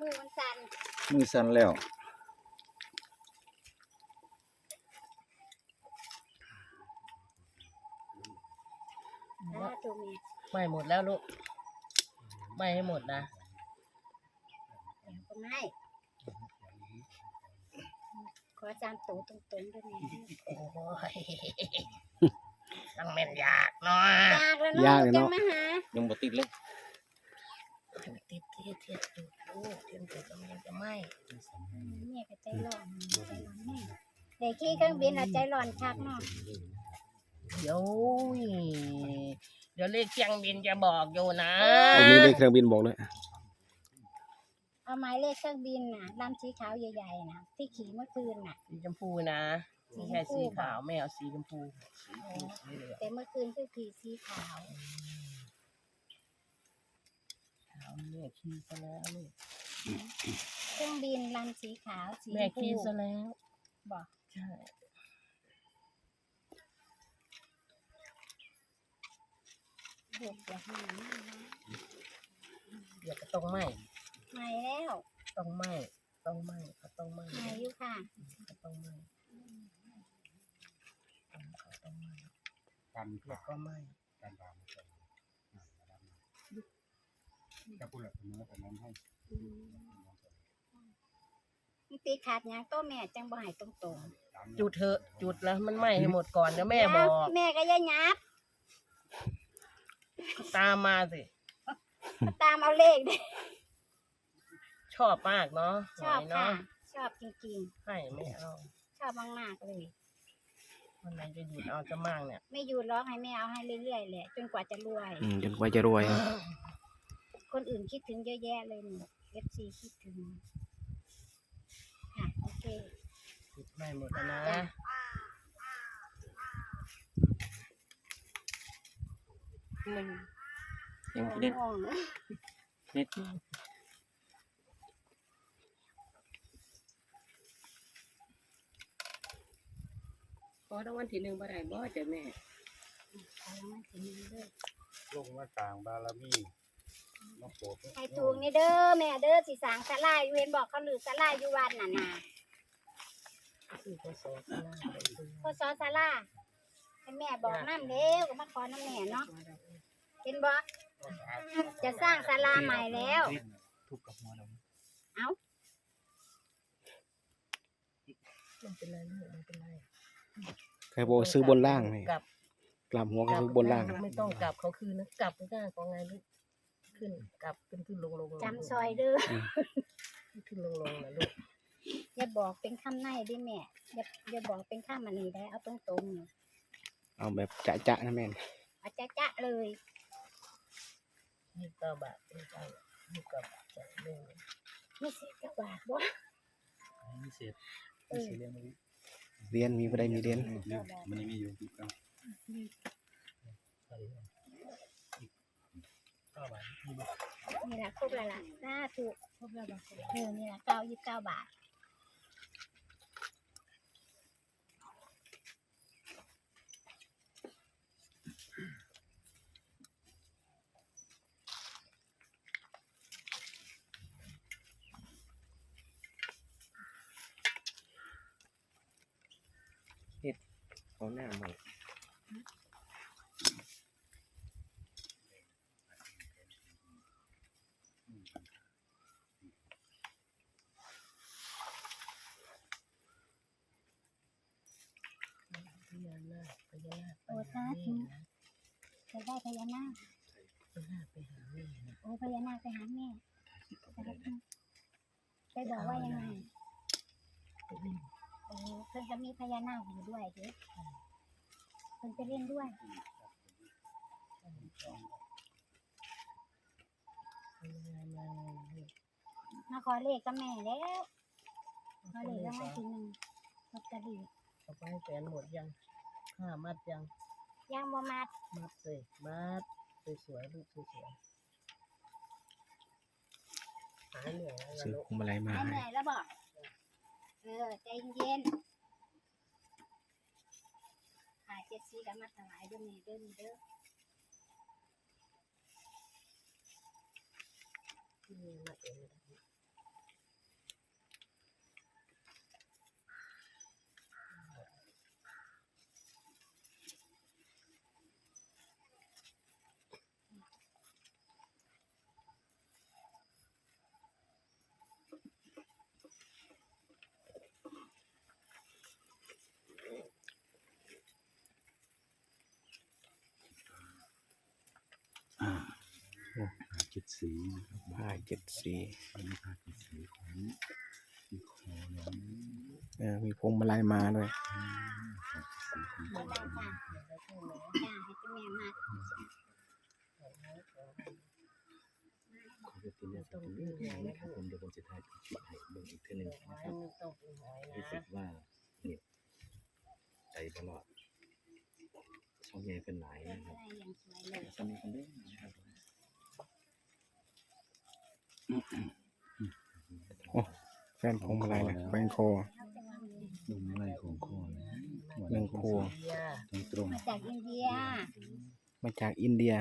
มือมันสั่นมือสั่นแล้วนะตัวเมียไม่หมดแล้วลูก ไม่ให้หมดนะแล้วก็ไม่ขอจามตัวตรงๆด้วยแม่โอ้ยต้องเม่นยากเนาะยากแล้วเนาะยากเลยจะเนาะมาหายังบ่ติดเลยติดเทียดเทียดจุดลูกเทียนจุดกำลังจะไหมแม่ก็ใจร้อนใจร้อนแม่เด็กขี่เครื่องบินเอาใจร้อนคักเนาะเดี๋ยวเดี๋ยวเลขเครื่องบินจะบอกอยู่นะตรงนี้ได้เครื่องบินบอกเลยเอาหมายเลขเครื่องบินน่ะลำสีขาวใหญ่ๆน่ะที่ขี่เมื่อคืนน่ะ สีชมพูนะไม่ใช่สีขาวไม่เอาสีชมพูสีเหลืองแต่เมื่อคืนคือขี่สีขาวขาว แม่ขี้ซะแล้วลูกเครื่องบินลำสีขาวสีแม่ชมขี้พูซะแล้ว บอกใช่ เด็กอย่าหาเดี๋ยวก็ต้องไหมไม่แล้วต้องไหมต้องไหมเขาต้องไหมไม่อยู่ค่ะเขาต้องไหมเขาต้องไหมกันแล้วก็ไหมกันตาม จะพูดแบบนี้แต่นั้นให้มันตีขาดหยังโต้แม่จังบ่ใหายตรงจุดเถอะจุดแล้วมันไหมให้หมดก่อนเดี๋ยวๆแม่บอก แม่ก็อย่ายับตามมาสิ มาตามเอาเลขเด้อชอบมากเนาะชอบไหวค่ะ เนาะชอบจริงให้ไม่เอาๆ ชอบมากๆเลย วันไหนจะหยุดเอาจะมากเนี่ย ไม่อยู่ร้องให้แม่เอาให้เรื่อยๆแหละจนกว่าจะรวย อืมจนกว่าจะรวยครับ คนอื่นคิดถึงเยอะแยะเลยนี่เอฟซีคิดถึงค่ะโอเคจุดไม่หมดแล้วนะหนึ่งยังบ่ติดง่วงนิดพอรางวัลที่หนึ่งบ่ได้บ่จ้ะแม่ เอามาถึงนี้เลย ลงมาต่างบารมี มาโปรดให้ถูกนี่เด้อแม่เด้อสิสร้างศาลาอยู่เห็นบอกเขาหรือศาลาอยู่วัดน่ะนะคือพศสลาได้ดูพอสอศาลาให้แม่บอกน้ำเด้วก็มาขอน้ำแม่เนาะเห็นบอกจะสร้างศาลาใหม่แล้ว ทุบกับหัวเราเอ้าไม่เป็นไรลูกไม่เป็นไรใครบอกว่าซื้อบนล่างนี่กลับกลับหัวก็ซื้อบนล่าง ไม่ต้องกลับเขาคืนนะกลับก็ได้ก็ไงลูก ขึ้นกลับขึ้นขึ้นลงลงจำซอยเด้อขึ้นลงลงนะลูกอย่าบอกเป็นคำในดิแม่อย่าอย่าบอกเป็นคำมันนี้ได้เอาตรงๆนี่เอาแบบจะจะๆนะแม่นเอาจะจะๆเลยยี่สิบเก้าบาทยี่สิบเก้ายี่สิบเก้าบาทจ้ะหนึ่งไม่เสียกระบาทบ่ไม่เสร็จเออเรียนบ่เรียนมีบ่ได้มีเรียน มันยังมีอยู่ที่กัน นี่แหละครบแล้วล่ะสาธุครบแล้วบ่เออนี่แหละเก้ายี่สิบเก้าบาทเอาหน้ามา พญานาคพญานาคโอ้สาธุจะได้พญานาคพญานาคไปหาแม่นะโอ้พญานาคไปหาแม่สาธุไปบอกว่ายังไงไปเล่นโอ้เพิ่นจะมีพญานาคอยู่ด้วยเด้เพิ่นจะเล่นด้วยพญานาคมาขอเลขกับแม่แล้วขอเลขรางวัลที่หนึ่งลอตเตอรี่เอาไปให้แฟนหมดยัง ค่ามัดยังย่างบ่มาดมัดเลยมัดสวยๆลูกสวยๆหายเหนื่อยแล้วซื้อลูกพวงมาลัยมาไม่เหให้นื่อยแล้วบอกเออใจเย็นๆขาเจ็ดสีกับมาถวายด้วยแม่เด้อนี่เด้อนี่มัดเอง สีนะครับผ้าเจ็ดสีอันนี้ผ้าเจ็ดสีของที่คอน้องเออมีพวงมาลัยมาด้วยมาได้ค่ะจ้าให้เจ้าแม่มาขอเป็นเนี่ยสักนิดนึงนะครับผมเดี๋ยวผมจะถ่ายคลิปให้เบิ่งอีกทีหนึงดอกนะไม้ครับมันต้องเป็นหอยรู้สึนะกว่าเนี่ยใจตลอดช่องใหญ่เป็นหลายเรื่องนะคอะรับไรอย่างสวยเลยสมีกันด้วยนะครับ แฟนพวงมาลัยนะแฟนคอเขาจะมามีลงไล่ของคอเลยหนึ่งพวงเบียร์ตรงตรงมาจากอินเดีย มาจากอินเดีย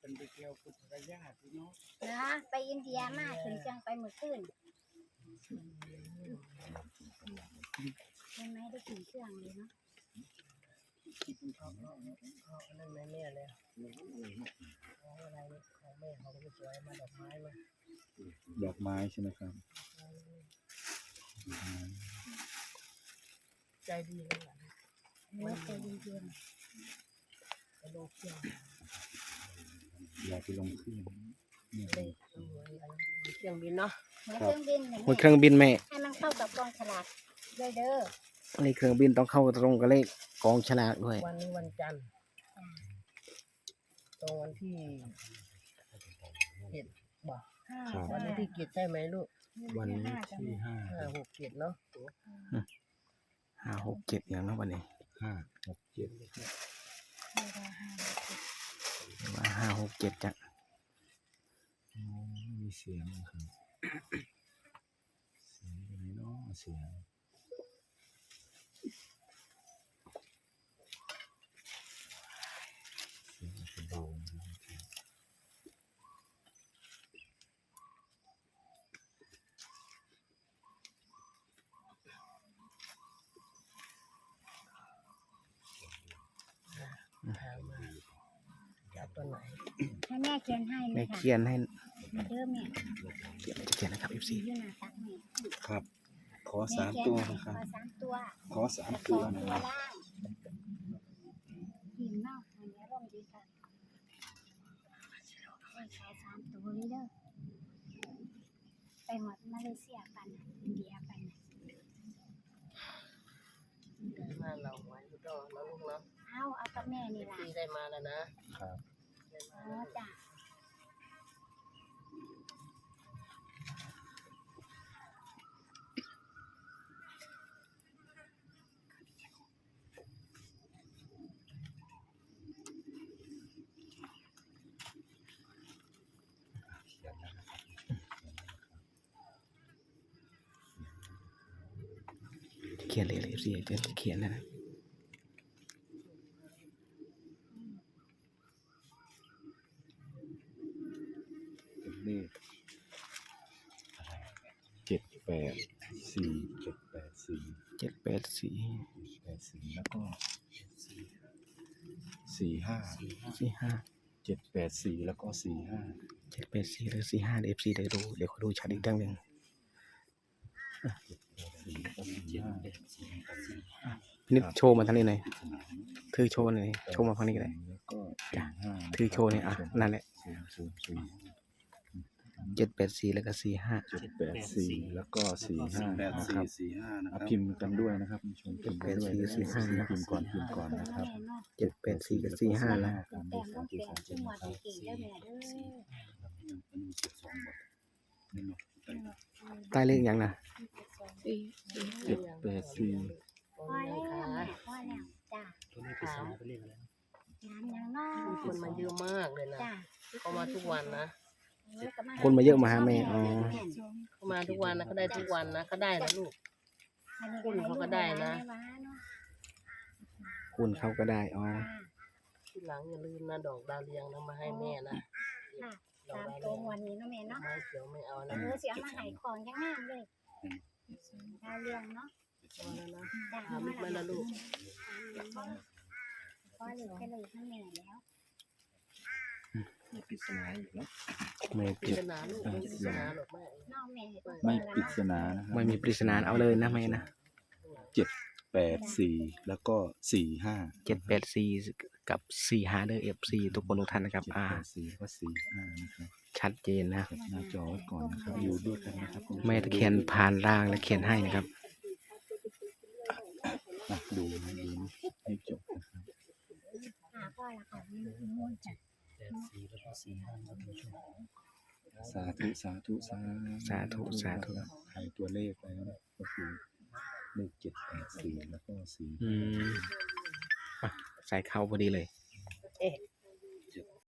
เป็นไปเที่ยวพุทธระยะพี่น้องนะไปอินเดียมาถึงจังไปเมื่อคืนใช่ไหมได้ถึงเครื่องเลยเนาะ เอาอันนั้นแม่แม่เลยของอะไรเนี่ยของแม่เขาก็สวยมาดอกไม้มาดอกไม้ใช่ไหมครับ ใจดีเลยล่ะเมื่อไปอินเดียไปลงเครื่องอยากไปลงเครื่องเนี่ยเล่นดูอะไรเครื่องบินเนาะเหมือนเครื่องบินอย่างมันนี้เครื่องบินแม่ให้มันเข้ากับกองฉลากด้วยเด้อ อันนี้เครื่องบินต้องเข้าตรงกับเลขกองฉลากด้วย วันนี้วันจันทร์ตรงวันที่เจ็ดบอกห้าวันนี้ที่เจ็ดใช่ไหมลูกวันที่ห้าห้าหกเจ็ดเนาะห้าหกเจ็ดอย่างเนั้นวันนี้ห้าหกเจ็ดว่าห้าหกเจ็ดจ้ะอ๋อมีเสียงนะครับเสียงอะไรเนาะเสียงเสียงกระโดงนะครับ ถามมาจับ ตัวไหนให้แม่เขียนให้ไหมแม่คะเขียนให้เด้อแม่เขียนจะเขียนนะครับ FC อยู่หน้าตักแม่ครับ ขอแม่สามเขียนตัวให้นะครับ ขอสามตัวขอสามสตัอวงนะตัวครับล่างหินเนาะอันนี้ร่มดีค่ะให้ขอสามตัวนี้เด้อไปหมดมาเลเซียกันน่ะอินเดียกันน่ะได้มาเราไว้ลูกดอกแล้วลูกเนาะเอาเอากับแม่นี่ล่ะที่ได้มาแล้วนะครับได้มา อ๋อแล้วจ้ะเขียนเลยเลย FC จะเขียนนะนะ เป็นเลขเจ็ดแปดสี่เจ็ดแปดสี่ เจ็ ดแปดสี่แปดสี่แล้วก็สี่ห้าสี่ห้าเจ็ดแปดสี่แล้วก็สี่ห้าเจ็ดแปดสี่หรือสี่ห้าเดี๋ยว FC เดี๋ยวดูเดี๋ยวเขาดูชัดอีกครั้งหนึ่งสี่แล้วก็สี่ห้านิดโชว์มาทางนี้หน่อยถือโชว์หน่อยโชว์มาฝั่งนี้ก็ได้แล้วก็สี่ห้าถือโชว์เนี่ยอะนั่นแหละ เจ็ดแปดสี่แล้วก็สี่ห้าเจ็ดแปดสี่แล้วก็สี่ห้าแปดนะคสี่รับสี่ห้านะคอะรับพิมพ์กันด้วยนะครับชมพิมพ์กันด้วยนะพิมพ์ก่อนพิมพ์ก่อนนะครับแม่เนาะเจ็ดแปดสี่กับสี่ห้าแล้วตามแต่ด้วยต้สาอมงจุเปดลี่ยสานมเจ็ดชื่อนะหมควรับดเก่งเด้อแม่เด้ออันนี้เจ็ดสองหมดนี่เนาะใต้เลขยังนะเจ็ดแปดสี่พอแล้วแม่พอแล้วจ้ะตัวนี้เป็นสายเป็นเลขอะไรงานยังน้อมีคนมาเยอะมากเลยนะจ้ะเขามาทุกวันนะ คนมาเยอะมาหาแม่อ๋อ เขามาทุกวันนะเขาได้ทุกวันนะเขาได้นะลูก คุณเขาก็ได้นะ คุณเขาก็ได้อ๋อ ทีหลังอย่าลืมนะดอกดาวเรืองนะมาให้แม่นะดอกตามดาวตัวเรืองวันนี้เนาะแม่เนาะไม้เขียวไม่เอาเอนะอเสียมาให้ของยังงามเลยดาวเรืองเนาะพอแล้วนะจ้ะถามลูกไหมล่ะลูก พอเหลือแค่เลยทั้งแม่แล้ว มีปริศนาอยู่เนาะไม่ปริผิดศนาลูกไม่ปริศนาหรอกแม่น้องแม่ไม่ปริศนานะครับไม่มีปริศนาเอาเลยนะแม่นะแปดสี่แล้วก็สี่ห้าเจ็ดแปดสี่กับสี่ห้าเดอเอฟซีทุกคนทุกท่านนะครับอ่าเจ็ดแปดสี่ก็สี่ห้านะครับชัดเจนนะแคปหน้าจอไว้ก่อนนะครับอยู่ด้วยกันนะครับคุณผู้ชแม่ตะเคียนผ่านร่างและเขียนให้นะครับอะดูนะดูนะให้จบนะครับ หาพ่อละค่ะนี่ม่วนจ้ะแปดสี่แล้วก็สี่ห้าครับท่านผู้ชมสาธุสาธุสาสาธุสาธุใครตัวเลขแล้วนะก็คือเลขเจ็ดแปดสี่แล้วก็สี่ อืมอะใส่เข้าพอดีเลยเอ๊ะ